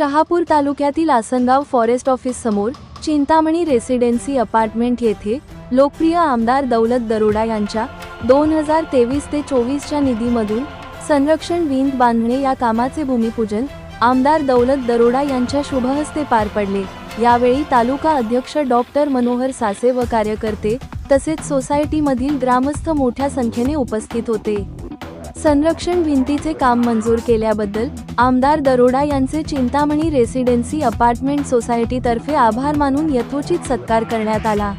शहापूर तालुक्यातील Asangaon forest office समोर Chintamani residency apartment येथे लोकप्रिय आमदार दौलत दरोडा यांच्या दोन हजार तेवीस ते चोवीसच्या निधीमधून संरक्षण विंग बांधणे या कामाचे भूमिपूजन आमदार दौलत दरोडा यांच्या शुभहस्ते पार पडले. यावेळी तालुका अध्यक्ष डॉक्टर मनोहर सासे व कार्यकर्ते तसेच सोसायटीमधील ग्रामस्थ मोठ्या संख्येने उपस्थित होते. संरक्षण भिंतीचे काम मंजूर केल्याबद्दल आमदार दरोडा यांचे चिंतामणी रेसिडेन्सी अपार्टमेंट सोसायटीतर्फे आभार मानून यथोचित सत्कार करण्यात आला.